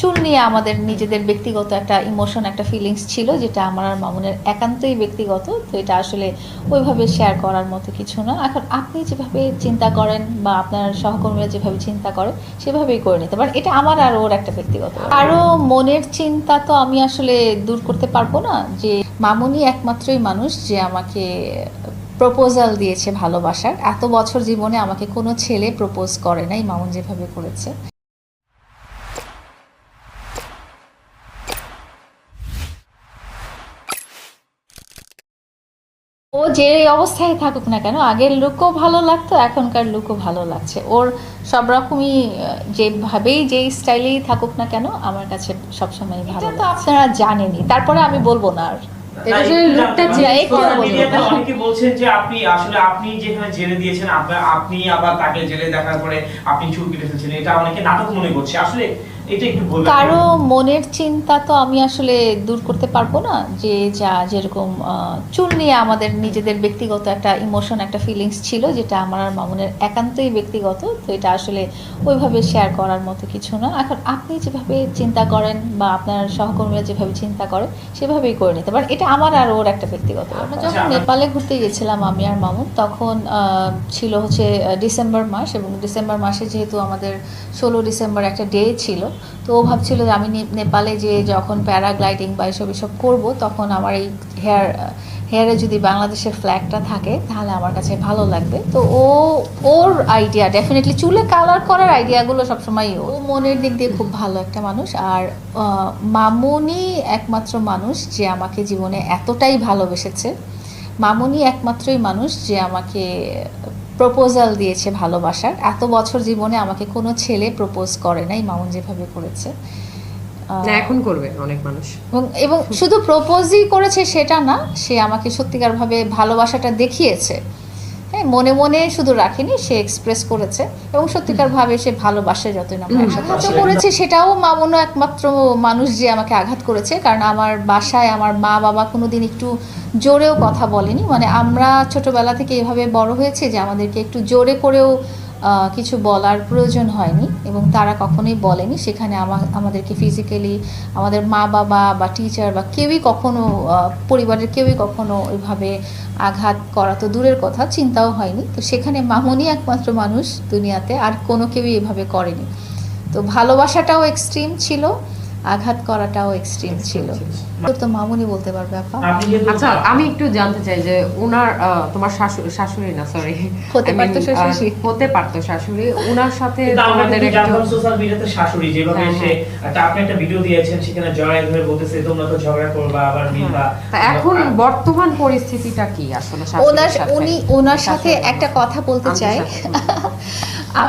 চুল নিয়ে আমাদের নিজেদের ব্যক্তিগত একটা ইমোশন একটা ফিলিংস ছিল, যেটা আমার আর মামুনের একান্তই ব্যক্তিগত, তো এটা আসলে ওইভাবে শেয়ার করার মতো কিছু না। এখন আপনি যেভাবে চিন্তা করেন বা আপনার সহকর্মীরা যেভাবে চিন্তা করে, সেভাবেই করে নিতে পারেন। এটা আমার আর ওর একটা ব্যক্তিগত। আরও মনের চিন্তা তো আমি আসলে দূর করতে পারব না, যে মামুনি একমাত্রই মানুষ যে আমাকে প্রপোজাল দিয়েছে ভালোবাসার। এত বছর জীবনে আমাকে কোনো ছেলে প্রপোজ করে নাই, মামুন যেভাবে করেছে। ও যে অবস্থায় থাকুক না কেন আগের লুকও ভালো লাগতো এখনকার লুকও ভালো লাগছে। ওর সব রকমই যেভাবেই যেই স্টাইলেই থাকুক না কেন আমার কাছে সবসময় ভালো তো আপনারা জানেনই তারপরে আমি বলব না আর। যে- বলছেন যে আপনি আসলে আপনি যেখানে জেলে দিয়েছেন আপনি আবার তাকে জেলে দেখার পরে আপনি চুল কেটে ফেলছেন এটা অনেকে নাটক মনে করছে। আসলে কারও মনের চিন্তা তো আমি আসলে দূর করতে পারব না যে যা যেরকম চুল নিয়ে আমাদের নিজেদের ব্যক্তিগত একটা ইমোশন একটা ফিলিংস ছিল যেটা আমার আর মামুনের একান্তই ব্যক্তিগত তো এটা আসলে ওইভাবে শেয়ার করার মতো কিছু না। এখন আপনি যেভাবে চিন্তা করেন বা আপনার সহকর্মীরা যেভাবে চিন্তা করে সেভাবেই করে নিতে পারেন। এটা আমার আর ওর একটা ব্যক্তিগত আমরা যখন আচ্ছা, নেপালে ঘুরতে গেছিলাম আমি আর মামুন তখন ছিল হচ্ছে ডিসেম্বর মাস এবং ডিসেম্বর মাসে যেহেতু আমাদের ষোলো ডিসেম্বর একটা ডে ছিল তো ও ভাবছিল যে আমি নেপালে যে যখন প্যারাগ্লাইডিং বা এসব এসব করব, তখন আমার এই হেয়ার, হেয়ারে যদি বাংলাদেশের ফ্ল্যাগটা থাকে, তাহলে আমার কাছে ভালো লাগবে। তো ও, ওর আইডিয়া ডেফিনেটলি চুলে কালার করার আইডিয়াগুলো সবসময় ও মনের দিক দিয়ে খুব ভালো একটা মানুষ। আর মামুনি একমাত্র মানুষ যে আমাকে জীবনে এতটাই ভালোবেসেছে। মামুনি একমাত্রই মানুষ যে আমাকে প্রপোজাল দিয়েছে ভালোবাসার। এত বছর জীবনে আমাকে কোনো ছেলে প্রপোজ করে নাই মামুন যেভাবে করেছে। এখন করবে অনেক মানুষ। এবং শুধু প্রপোজই করেছে সেটা না সে আমাকে সত্যিকারভাবে ভালোবাসাটা দেখিয়েছে। হ্যাঁ মনে মনে শুধু রাখেনি সে এক্সপ্রেস করেছে এবং সত্যিকারভাবে সে ভালোবাসে যতই না একসাথে আসলে- করেছে সেটাও মামুনও একমাত্র মানুষ যে আমাকে আঘাত করেছে কারণ আমার বাসায় আমার মা বাবা কোনোদিন একটু জোরেও কথা বলেনি। মানে আমরা ছোটবেলা থেকে এভাবে বড় হয়েছে যে আমাদেরকে একটু জোরে করেও কিছু বলার প্রয়োজন হয়নি। এবং তারা কখনোই বলেনি। সেখানে আমাদেরকে ফিজিক্যালি আমাদের মা বাবা বা টিচার বা কেউই কখনো পরিবারের কেউই কখনো ওইভাবে আঘাত করা তো দূরের কথা, চিন্তাও হয়নি। তো সেখানে মামনি একমাত্র মানুষ দুনিয়াতে, আর কোনো কেউই এভাবে করেনি। তো ভালোবাসাটাও এক্সট্রিম ছিল। আঘাত করাটাও এক্সট্রিম ছিল। তো মামুনি বলতে পারবে আপা? আচ্ছা আমি একটু জানতে চাই যে ওনার আহ, তোমার শাশু- শাশুড়ি না সরি হতে পারতো শাশুড়ি। হতে পারতো শাশুড়ি। ওনার সাথে তোমাদের একটু সোশ্যাল মিডিয়াতে শাশুড়ি যেভাবে হ্যাঁ, সে একটা আপনি একটা ভিডিও দিয়েছেন সেখানে জড়াই ধরে বলতেছে তোমরা তো ঝগড়া করবা আবার মিলবা। হ্যাঁ। তা এখন বর্তমান পরিস্থিতিটা কি আসলে ওনার সাথে? উনি ওনার সাথে একটা কথা বলতে চাই।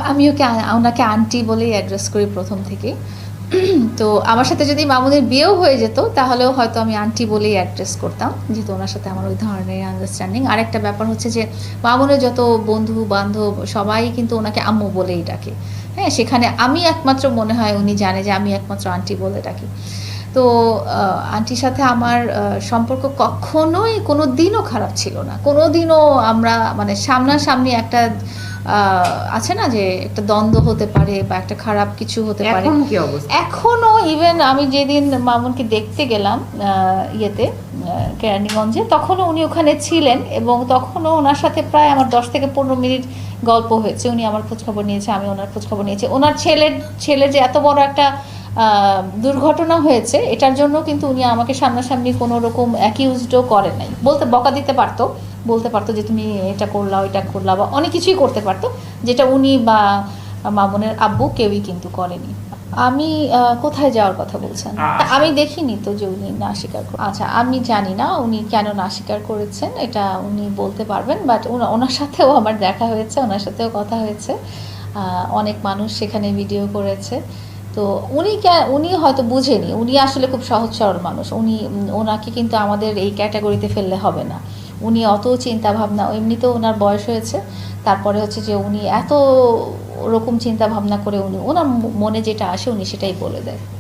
আমি ওকে ওনাকে আন্টি বলেই অ্যাড্রেস করি প্রথম থেকে তো আমার সাথে যদি মামুনের বিয়েও হয়ে যেত, তাহলেও হয়তো আমি আন্টি বলেই অ্যাড্রেস করতাম, যেহেতু ওনার সাথে আমার ওই ধরনের আন্ডারস্ট্যান্ডিং আরেকটা ব্যাপার হচ্ছে যে, মামুনের যত বন্ধু, বান্ধব, সবাই কিন্তু ওনাকে আম্মু বলেই ডাকে। হ্যাঁ সেখানে আমি একমাত্র মনে হয় উনি জানে যে আমি একমাত্র আন্টি বলে ডাকি। তো আন্টির সাথে আমার সম্পর্ক কখনোই কোনো দিনও খারাপ ছিল না। কোনো দিনও আমরা মানে সামনাসামনি একটা আছে না যে একটা দ্বন্দ্ব হতে পারে বা একটা খারাপ কিছু হতে পারে? এখন কি অবস্থা? এখনও ইভেন আমি যেদিন মামুনকে দেখতে গেলাম ইয়েতে কেরানীগঞ্জে তখনও উনি ওখানে ছিলেন এবং তখনও ওনার সাথে প্রায় আমার দশ থেকে পনেরো মিনিট গল্প হয়েছে। উনি আমার খোঁজখবর নিয়েছে আমি ওনার খোঁজখবর নিয়েছি। ওনার ছেলের ছেলের যে এত বড় একটা আহ, দুর্ঘটনা হয়েছে এটার জন্য কিন্তু উনি আমাকে সামনাসামনি কোনো রকম অ্যাকিউজডও করে নাই। বলতে বকা দিতে পারতো বলতে পারতো যে তুমি এটা করলা ওইটা করলা বা অনেক কিছুই করতে পারতো যেটা উনি বা মামুনের আব্বু কেউই কিন্তু করেনি। আমি কোথায় যাওয়ার কথা বলছেন। আমি দেখিনি তো যে উনি না স্বীকার করে আচ্ছা আমি জানি না উনি কেন না স্বীকার করেছেন এটা উনি বলতে পারবেন বাট ওনার সাথেও আমার দেখা হয়েছে ওনার সাথেও কথা হয়েছে। অনেক মানুষ সেখানে ভিডিও করেছে। তো উনি কে- উনি হয়তো বুঝেনি উনি আসলে খুব সহজ সরল মানুষ উনি ওনাকে কিন্তু আমাদের এই ক্যাটাগরিতে ফেললে হবে না। উনি অত চিন্তা ভাবনা এমনিতেও ওনার বয়স হয়েছে, তারপরে হচ্ছে যে উনি এত ওরকম চিন্তা ভাবনা করে উনি ওনার মনে যেটা আসে উনি সেটাই বলে দেয়।